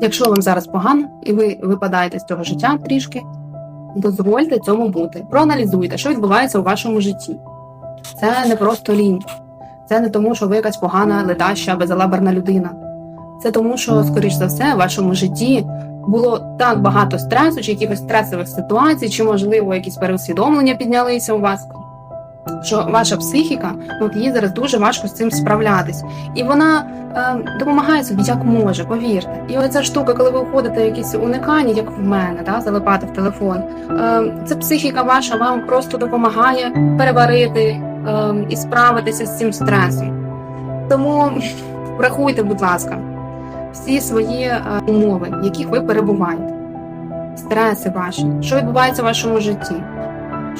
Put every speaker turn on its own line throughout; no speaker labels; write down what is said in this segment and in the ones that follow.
Якщо вам зараз погано і ви випадаєте з цього життя трішки, дозвольте цьому бути. Проаналізуйте, що відбувається у вашому житті. Це не просто лінь. Це не тому, що ви якась погана, ледаща, безалаберна людина. Це тому, що, скоріш за все, в вашому житті було так багато стресу, чи якихось стресових ситуацій, чи, можливо, якісь переусвідомлення піднялися у вас. Що ваша психіка, от їй зараз дуже важко з цим справлятись. І вона е, допомагає собі як може, повірте. І оця штука, коли ви уходите в якісь уникання, як в мене, да, залипати в телефон, е, це психіка ваша вам просто допомагає переварити е, і справитися з цим стресом. Тому врахуйте, будь ласка, всі свої е, умови, в яких ви перебуваєте, стреси ваші, що відбувається в вашому житті.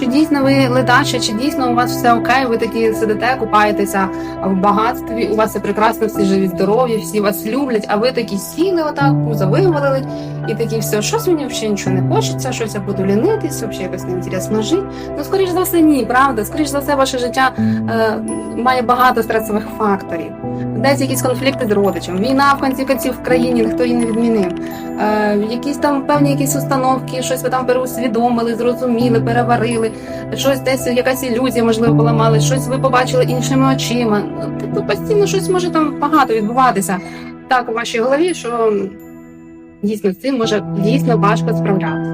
Чи дійсно ви ледача, чи дійсно у вас все окей, ви такі сидите, купаєтеся в багатстві, у вас все прекрасно, всі живі, здорові, всі вас люблять, а ви такі сіли отак, пузо вивалили, і такі все, щось мені взагалі нічого не хочеться, щось я буду лінитись, взагалі якось неінтересно жити. Ну, скоріш за все, ні, правда. Скоріш за все, ваше життя е, має багато стресових факторів. Десь якісь конфлікти з родичем, війна в кінці кінців в країні, ніхто її не відмінив. Е, якісь там певні якісь установки, щось ви там переусвідомили, зрозуміли, переварили, щось десь якась ілюзія, можливо, поламали, щось ви побачили іншими очима. Ну, Тобто постійно щось може там багато відбуватися так у вашій голові, що дійсно з цим може дійсно важко справлятися.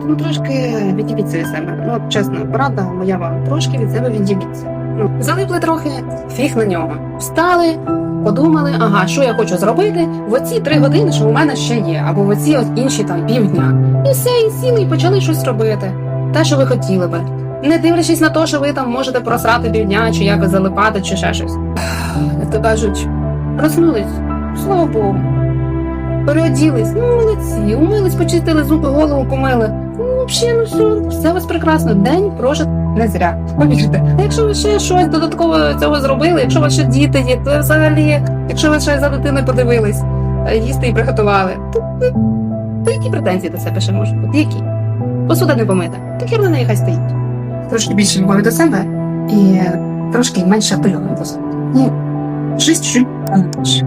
Тому трошки відібіться від себе. Ну, чесно, порада моя вам трошки від себе відібіться. Залипли трохи, фіг на нього. Встали, подумали, ага, що я хочу зробити в оці три години, що у мене ще є, або в оці от інші там півдня. І все, і сіли, і почали щось робити. Те, що ви хотіли би. Не дивлячись на те, що ви там можете просрати півдня, чи якось залипати, чи ще щось. Як то кажуть, проснулись, слава Богу. Переоділись, ну молодці, умились, почистили зуби, голову помили. Взагалі, ну все, все у вас прекрасно. День прожит не зря. Повірте. Якщо ви ще щось додатково цього зробили, якщо у вас ще діти є, то взагалі, якщо ви ще за дитиною подивились, е, їсти і приготували, то, то, то які претензії до себе ще можуть бути? Які? Посуда не помита, так вона нехай стоїть. Трошки більше любові до себе і трошки менше апелювати до себе. Ну, життя чуть-чуть.